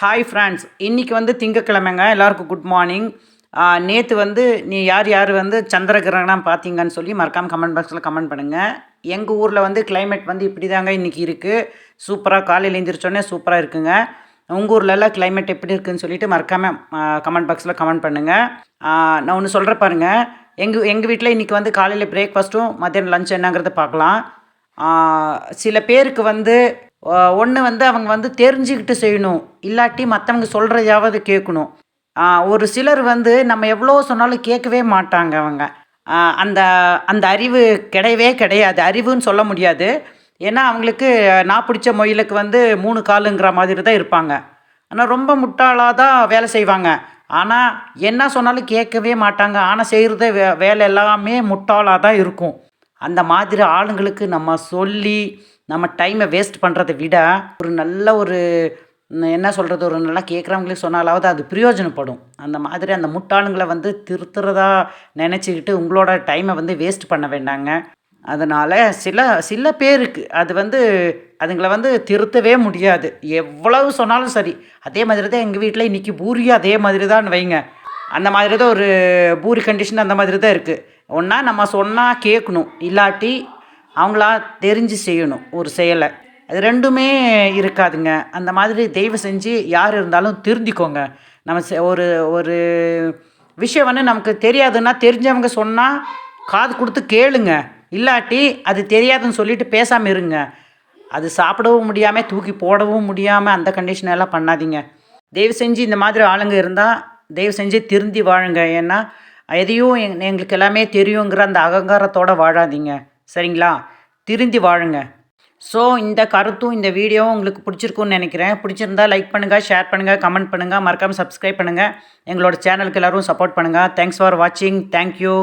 Hi friends இன்றைக்கி வந்து திங்கக்கிழமைங்க. எல்லாருக்கும் குட் மார்னிங் நேற்று வந்து நீ யார் யார் வந்து சந்திர கிரகணம் பார்த்தீங்கன்னு சொல்லி மறக்காமல் கமெண்ட் பாக்ஸில் கமெண்ட் பண்ணுங்கள் எங்கள் ஊரில் வந்து கிளைமேட் வந்து இப்படி தாங்க இன்றைக்கி இருக்குது சூப்பராக காலையில் எழுந்திரிச்சோன்னே சூப்பராக இருக்குங்க. உங்கள் ஊர்லலாம் கிளைமேட் எப்படி இருக்குதுன்னு சொல்லிட்டு மறக்காமல் கமெண்ட் பாக்ஸில் கமெண்ட் பண்ணுங்கள் நான் ஒன்று சொல்கிற பாருங்கள் எங்கள் எங்கள் வீட்டில் இன்றைக்கி வந்து காலையில் பிரேக்ஃபாஸ்ட்டும் மத்தியானம் லஞ்ச் என்னங்கிறத பார்க்கலாம். சில பேருக்கு வந்து ஒன்று வந்து அவங்க வந்து தெரிஞ்சுக்கிட்டு செய்யணும். இல்லாட்டி மற்றவங்க சொல்கிறதையாவது கேட்கணும். ஒரு சிலர் வந்து நம்ம எவ்வளோ சொன்னாலும் கேட்கவே மாட்டாங்க அவங்க. அந்த அந்த அறிவு கிடையவே கிடையாது. அறிவுன்னு சொல்ல முடியாது. ஏன்னா அவங்களுக்கு நான் பிடிச்ச மொயிலுக்கு வந்து மூணு காலுங்கிற மாதிரி தான் இருப்பாங்க. ஆனால் ரொம்ப முட்டாளாக தான் வேலை செய்வாங்க. ஆனால் என்ன சொன்னாலும் கேட்கவே மாட்டாங்க. ஆனால் செய்கிறத வே வேலை எல்லாமே முட்டாளாக தான் இருக்கும். அந்த மாதிரி ஆளுங்களுக்கு நம்ம சொல்லி நம்ம டைமை வேஸ்ட் பண்ணுறதை விட ஒரு நல்ல ஒரு என்ன சொல்கிறது ஒரு நல்லா கேட்குறவங்களுக்கு சொன்னாலாவது அது பிரயோஜனப்படும். அந்த மாதிரி அந்த முட்டாளுங்களை வந்து திருத்துறதா நினச்சிக்கிட்டு உங்களோட டைமை வந்து வேஸ்ட் பண்ண வேண்டாங்க. அதனால் சில சில பேருக்கு அது வந்து அதுங்களை வந்து திருத்தவே முடியாது. எவ்வளவு சொன்னாலும் சரி. அதே மாதிரி தான் எங்கள் வீட்டில் இன்றைக்கி பூரியும் அதே மாதிரி தான் வைங்க. அந்த மாதிரி தான் ஒரு பூரி கண்டிஷன் அந்த மாதிரி தான் இருக்குது ஒன்றா நம்ம சொன்னால் கேட்கணும் இல்லாட்டி அவங்களா தெரிஞ்சு செய்யணும் ஒரு செயலை. அது ரெண்டுமே இருக்காதுங்க. அந்த மாதிரி தெய்வம் செஞ்சு யார் இருந்தாலும் திருந்திக்கோங்க நம்ம செ- ஒரு ஒரு விஷயம் வந்து நமக்கு தெரியாதுன்னா தெரிஞ்சவங்க சொன்னால் காது கொடுத்து கேளுங்க. இல்லாட்டி அது தெரியாதுன்னு சொல்லிட்டு பேசாமல் இருங்க. அது சாப்பிடவும் முடியாமல் தூக்கி போடவும் முடியாமல் அந்த கண்டிஷன் எல்லாம் பண்ணாதீங்க. தயவு செஞ்சு இந்த மாதிரி ஆளுங்க இருந்தால் தயவு செஞ்சு திருந்தி வாழுங்க. ஏன்னா எதையும் எங் எங்களுக்கு எல்லாமே தெரியுங்கிற அந்த அகங்காரத்தோட வாழாதீங்க. சரிங்களா? திருந்தி வாழுங்க. ஸோ இந்த கருத்தும் இந்த வீடியோவும் உங்களுக்கு பிடிச்சிருக்குன்னு நினைக்கிறேன். பிடிச்சிருந்தா லைக் பண்ணுங்கள் ஷேர் பண்ணுங்கள் கமெண்ட் பண்ணுங்கள் மறக்காமல் சப்ஸ்கிரைப் பண்ணுங்கள் எங்களோட சேனலுக்கு எல்லோரும் சப்போர்ட் பண்ணுங்கள் தேங்க்ஸ் ஃபார் வாட்சிங் தேங்க்யூ